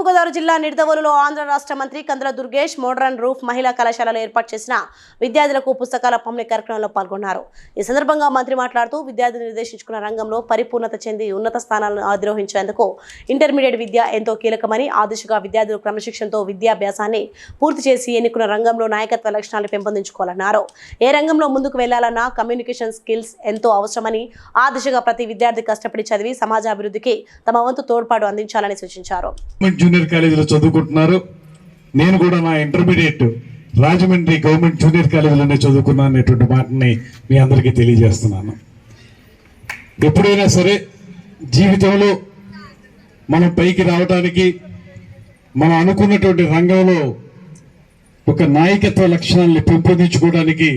తూర్పుగోదావరి జిల్లా నిడదవోలులో ఆంధ్ర రాష్ట్ర మంత్రి కందుల దుర్గేష్ మోడ్రన్ రూఫ్ మహిళా కళాశాలలో ఏర్పాటు చేసిన విద్యార్థులకు పుస్తకాల పంపిణీ కార్యక్రమంలో పాల్గొన్నారు. ఈ సందర్భంగా మంత్రి మాట్లాడుతూ విద్యార్థులు నిర్దేశించుకున్న రంగంలో పరిపూర్ణత చెంది ఉన్నత స్థానాలను అధిరోహించేందుకు ఇంటర్మీడియట్ విద్య ఎంతో కీలకమని ఆ దిశగా విద్యార్థులు క్రమశిక్షణతో విద్యాభ్యాసాన్ని పూర్తి చేసి ఎన్నుకున్న రంగంలో నాయకత్వ లక్షణాలు పెంపొందించుకోవాలన్నారు. ఏ రంగంలో ముందుకు వెళ్ళాలన్నా కమ్యూనికేషన్ స్కిల్స్ ఎంతో అవసరమని ఆ దిశగా ప్రతి విద్యార్థి కష్టపడి చదివి సమాజ అభివృద్ధికి తమ వంతు తోడ్పాటు అందించాలని సూచించారు. జూనియర్ కాలేజీలో చదువుకుంటున్నారు. నేను కూడా నా ఇంటర్మీడియట్ రాజమండ్రి గవర్నమెంట్ జూనియర్ కాలేజీలోనే చదువుకున్నాను అనేటువంటి మాటని మీ అందరికీ తెలియజేస్తున్నాను. ఎప్పుడైనా సరే జీవితంలో మనం పైకి రావడానికి మనం అనుకున్నటువంటి రంగంలో ఒక నాయకత్వ లక్షణాలని పెంపొందించుకోవడానికి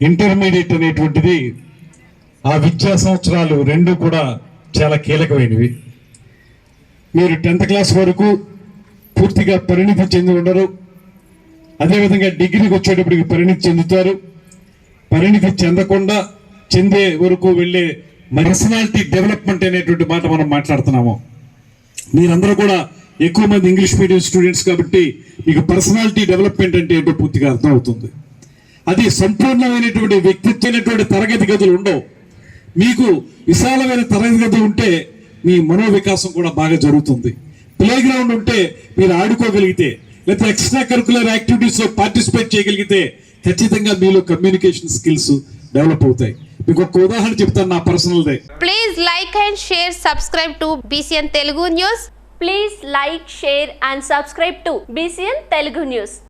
ఇంటర్మీడియట్ అనేటువంటిది ఆ విద్యా సంవత్సరాలు రెండు కూడా చాలా కీలకమైనవి. మీరు టెన్త్ క్లాస్ వరకు పూర్తిగా పరిణితి చెంది ఉండరు. అదేవిధంగా డిగ్రీకి వచ్చేటప్పటికి పరిణితి చెందుతారు. పరిణితి చెందకుండా చెందే వరకు వెళ్ళే పర్సనాలిటీ డెవలప్మెంట్ అనేటువంటి మాట మనం మాట్లాడుతున్నాము. మీరందరూ కూడా ఎక్కువ మంది ఇంగ్లీష్ మీడియం స్టూడెంట్స్ కాబట్టి మీకు పర్సనాలిటీ డెవలప్మెంట్ అంటే ఏంటో పూర్తిగా అర్థం అవుతుంది అది సంపూర్ణమైనటువంటి వ్యక్తిత్వమైనటువంటి తరగతి గదులు ఉండవు. మీకు విశాలమైన తరగతి గదులు ఉంటే మీ మనోవికాసం కూడా బాగా జరుగుతుంది. ప్లే గ్రౌండ్ ఉంటే మీరు ఆడుకోగలిగితే లేకపోతే ఎక్స్ట్రా కరికులర్ యాక్టివిటీస్లో పార్టిసిపేట్ చేయగలిగితే ఖచ్చితంగా మీలో కమ్యూనికేషన్ స్కిల్స్ డెవలప్ అవుతాయి. మీకు ఒక ఉదాహరణ చెప్తాను నా personal they like and share subscribe subscribe BCN Telugu news please like share and and subscribe to BCN Telugu news